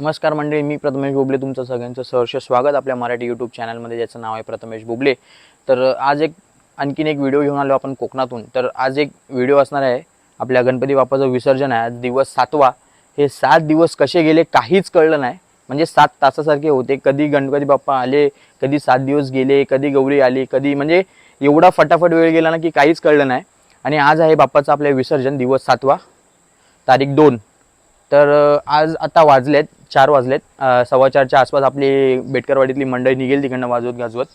नमस्कार मंडळी मी प्रथमेश बोबले तुमचं सगळ्यांचं सहर्ष स्वागत आपल्या मराठी यूट्यूब चॅनलमध्ये ज्याचं नाव आहे प्रथमेश बोबले. तर आज एक आणखीन एक व्हिडिओ घेऊन आलो आपण कोकणातून. तर आज एक व्हिडिओ असणार आहे आपल्या गणपती बाप्पाचं विसर्जन आहे. आज दिवस सातवा. हे सात दिवस कसे गेले काहीच कळलं नाही. म्हणजे सात तासासारखे होते. कधी गणपती बाप्पा आले कधी सात दिवस गेले कधी गौरी आली कधी म्हणजे एवढा फटाफट वेळ गेला ना की काहीच कळलं नाही. आणि आज आहे बाप्पाचं आपलं विसर्जन दिवस सातवा. तारीख दोन. तर आज आता वाजलेत चार वाजलेत. सव्वा चारच्या आसपास आपली बेटकरवाडीतली मंडळी निघेल तिकडनं वाजवत गाजवत.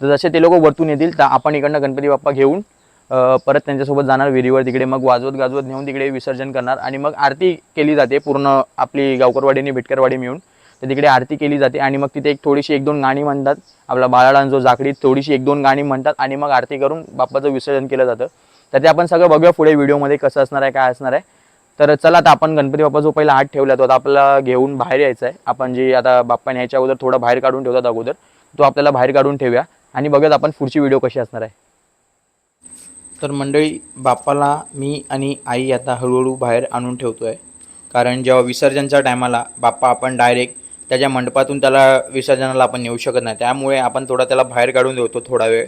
तर जसे ते लोक वरतून येतील तर आपण इकडनं गणपती बाप्पा घेऊन परत त्यांच्यासोबत जाणार विहिरीवर तिकडे. मग वाजवत गाजवत नेऊन तिकडे विसर्जन करणार. आणि मग आरती केली जाते पूर्ण आपली गावकरवाडी आणि मिळून. तर तिकडे आरती केली जाते आणि मग तिथे एक थोडीशी एक दोन गाणी म्हणतात. आपला बाळाडान जो जाकडी थोडीशी एक दोन गाणी म्हणतात आणि मग आरती करून बाप्पाचं विसर्जन केलं जातं. तर ते आपण सगळं बघूया पुढे व्हिडिओमध्ये कसं असणार आहे काय असणार आहे. तर चला आता आपण गणपती बाप्पा जो पहिला हात ठेवला तो आता आपल्याला घेऊन बाहेर यायचा आहे. आपण जे आता बाप्पा न्यायच्या अगोदर थोडा बाहेर काढून ठेवतात अगोदर तो आपल्याला बाहेर काढून ठेवूया. आणि बघत आपण पुढची व्हिडिओ कशी असणार आहे. तर मंडळी बाप्पाला मी आणि आई आता हळूहळू बाहेर आणून ठेवतो आहे कारण जेव्हा विसर्जनच्या टायमाला बाप्पा आपण डायरेक्ट त्याच्या मंडपातून त्याला विसर्जनाला आपण नेऊ शकत नाही. त्यामुळे आपण थोडा त्याला बाहेर काढून देतो थोडा वेळ.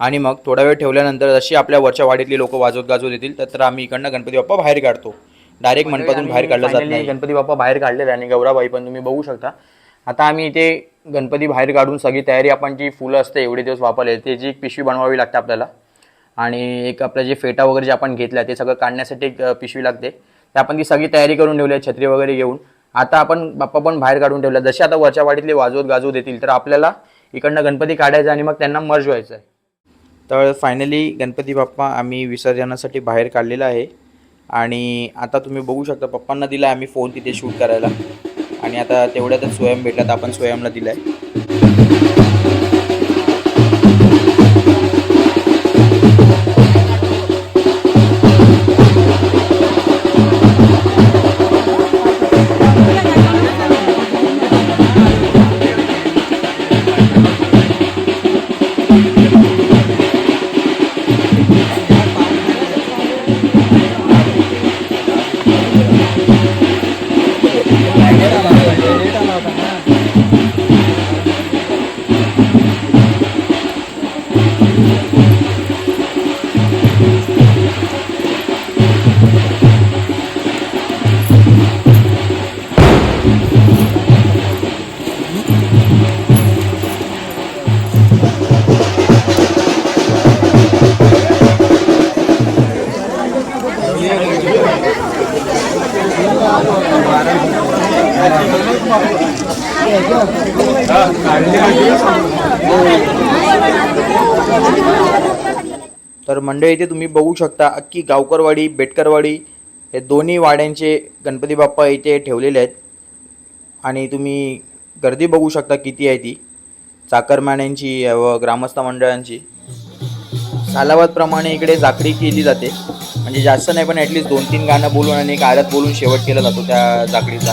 आणि मग थोडा वेळ ठेवल्यानंतर जशी आपल्या वरच्या वाडीतली लोक वाजवत गाजवत येतील तर आम्ही इकडनं गणपती बाप्पा बाहेर काढतो. डायरेक्ट मंडपातून बाहेर काढला जात नाही. गणपती बाप्पा बाहेर काढलेला आहे आणि गौराबाई पण तुम्ही बघू शकता. आता आम्ही इथे गणपती बाहेर काढून सगळी तयारी आपण जी फुलं असते एवढे दिवस वापरले त्याची एक पिशवी बनवावी लागते आपल्याला आणि एक आपलं जे फेटा वगैरे जे आपण घेतलं ते सगळं काढण्यासाठी एक पिशवी लागते. तर आपण ती सगळी तयारी करून ठेवली आहे छत्री वगैरे घेऊन. आता आपण बाप्पा पण बाहेर काढून ठेवला. जसे आता वरच्या वाडीतले वाजवत गाजवत येतील तर आपल्याला इकडनं गणपती काढायचा आणि मग त्यांना मर्ज व्हायचं आहे तर फायनली गणपती बाप्पा आम्ही विसर्जनासाठी बाहेर काढलेला आहे. आणि आता तुम्ही बघू शकता पप्पांना दिला आहे आम्ही फोन तिथे शूट करायला. आणि आता तेवढ्यातच स्वयं भेटला तर आपण स्वयंला दिला आहे तर मंडळी इथे तुम्ही बघू शकता अख्खी गावकरवाडी बेटकरवाडी हे दोन्ही वाड्यांचे गणपती बाप्पा इथे ठेवलेले आहेत. आणि तुम्ही गर्दी बघू शकता किती आहे ती. चाकरमान्यांची व ग्रामस्थ मंडळांची. सालावादप्रमाणे इकडे जाकडी केली जाते. म्हणजे जास्त नाही पण ॲटलिस्ट दोन तीन गाणं बोलून आणि एक आरत बोलून शेवट केला जातो त्या जाकडीचा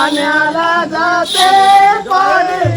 पाण्याला जाते पाणी.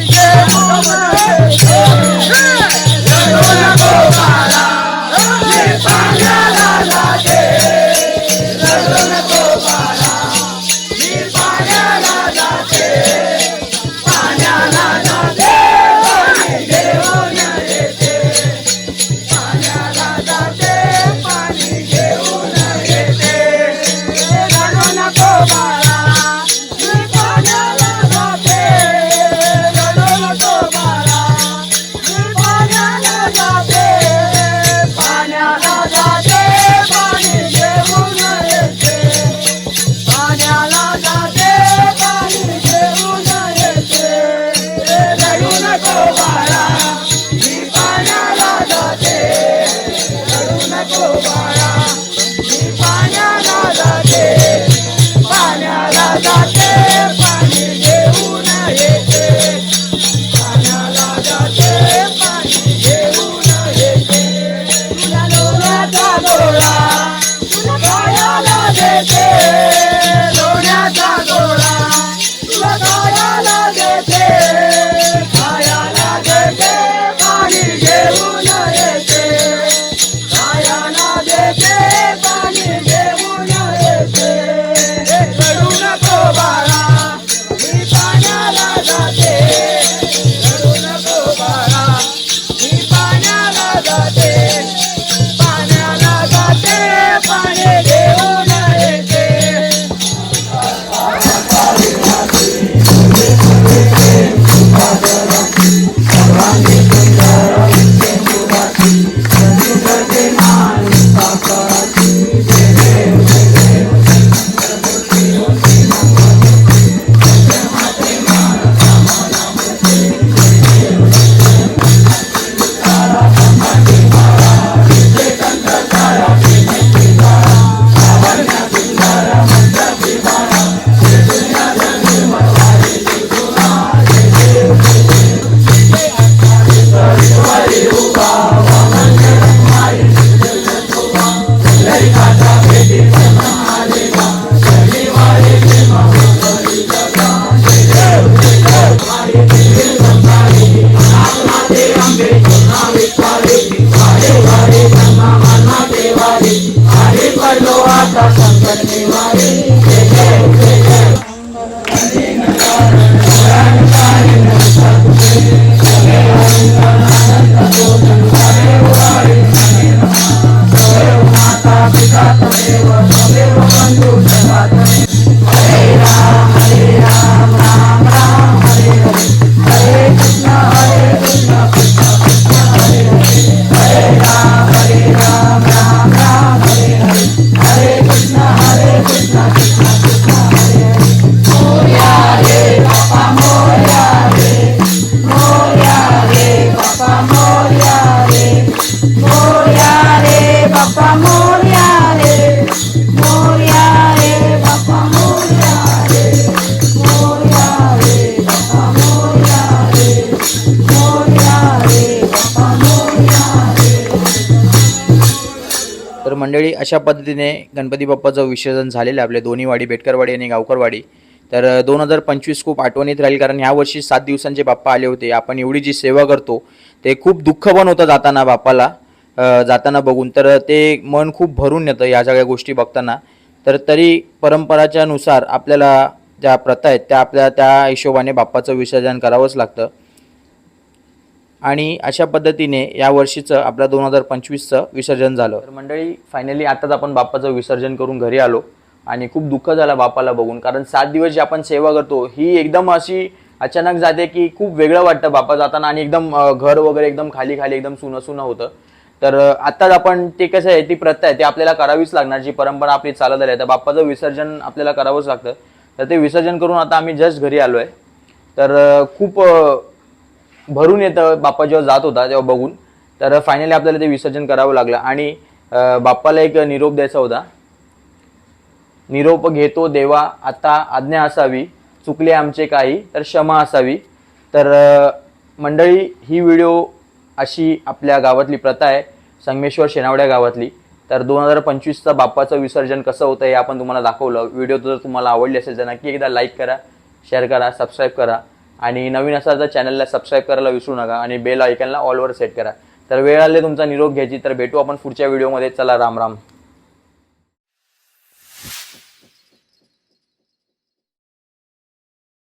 I got it. मंडळी अशा पद्धतीने गणपती बाप्पाचं विसर्जन झालेलं आहे. आपले दोन्ही वाडी बेटकरवाडी आणि गावकरवाडी. तर दोन हजार पंचवीस खूप आठवणीत राहील कारण यावर्षी सात दिवसांचे बाप्पा आले होते. आपण एवढी जी सेवा करतो ते खूप दुःख पण होतं जाताना बाप्पाला जाताना बघून. तर ते मन खूप भरून येतं या सगळ्या गोष्टी बघताना. तर तरी परंपराच्यानुसार आपल्याला ज्या प्रथा आहेत त्या आपल्या त्या हिशोबाने बाप्पाचं विसर्जन करावंच लागतं. आणि अशा पद्धतीने या वर्षीचं आपलं दोन हजार पंचवीसचं विसर्जन झालं. तर मंडळी फायनली आताच आपण बाप्पाचं विसर्जन करून घरी आलो आणि खूप दुःख झालं बाप्पाला बघून. कारण सात दिवस जी आपण सेवा करतो ही एकदम अशी अचानक जाते की खूप वेगळं वाटतं बाप्पा जाताना आणि एकदम घर वगैरे एकदम खाली खाली एकदम सुनं सुनं होतं. तर आत्ताच आपण ते कसं आहे ती प्रथा आहे ती आपल्याला करावीच लागणार. जी परंपरा आपली चालत आली आहे तर बाप्पाचं विसर्जन आपल्याला करावंच लागतं. तर ते विसर्जन करून आता आम्ही जस्ट घरी आलो आहे तर खूप भरून येतं. बाप्पा जेव्हा जात होता तेव्हा बघून. तर फायनली आपल्याला ते विसर्जन करावं लागलं. आणि बाप्पाला एक निरोप द्यायचा होता. निरोप घेतो देवा आता आज्ञा असावी चुकले आमचे काही तर क्षमा असावी. तर मंडळी ही व्हिडिओ अशी आपल्या गावातली प्रथा आहे संगमेश्वर शेनावड्या गावातली. तर दोन हजार पंचवीसचा बाप्पाचं विसर्जन कसं होतं हे आपण तुम्हाला दाखवलं. व्हिडिओ जर तुम्हाला आवडली असेल तर नक्की एकदा लाईक करा शेअर करा सबस्क्राईब करा. आणि नवीन असाल तर चॅनलला सबस्क्राईब करायला विसरू नका आणि बेल आयकनला ऑलवर सेट करा. तर वेळ आले तुमचा निरोप घ्यायची तर भेटू आपण पुढच्या व्हिडिओमध्ये चला राम राम.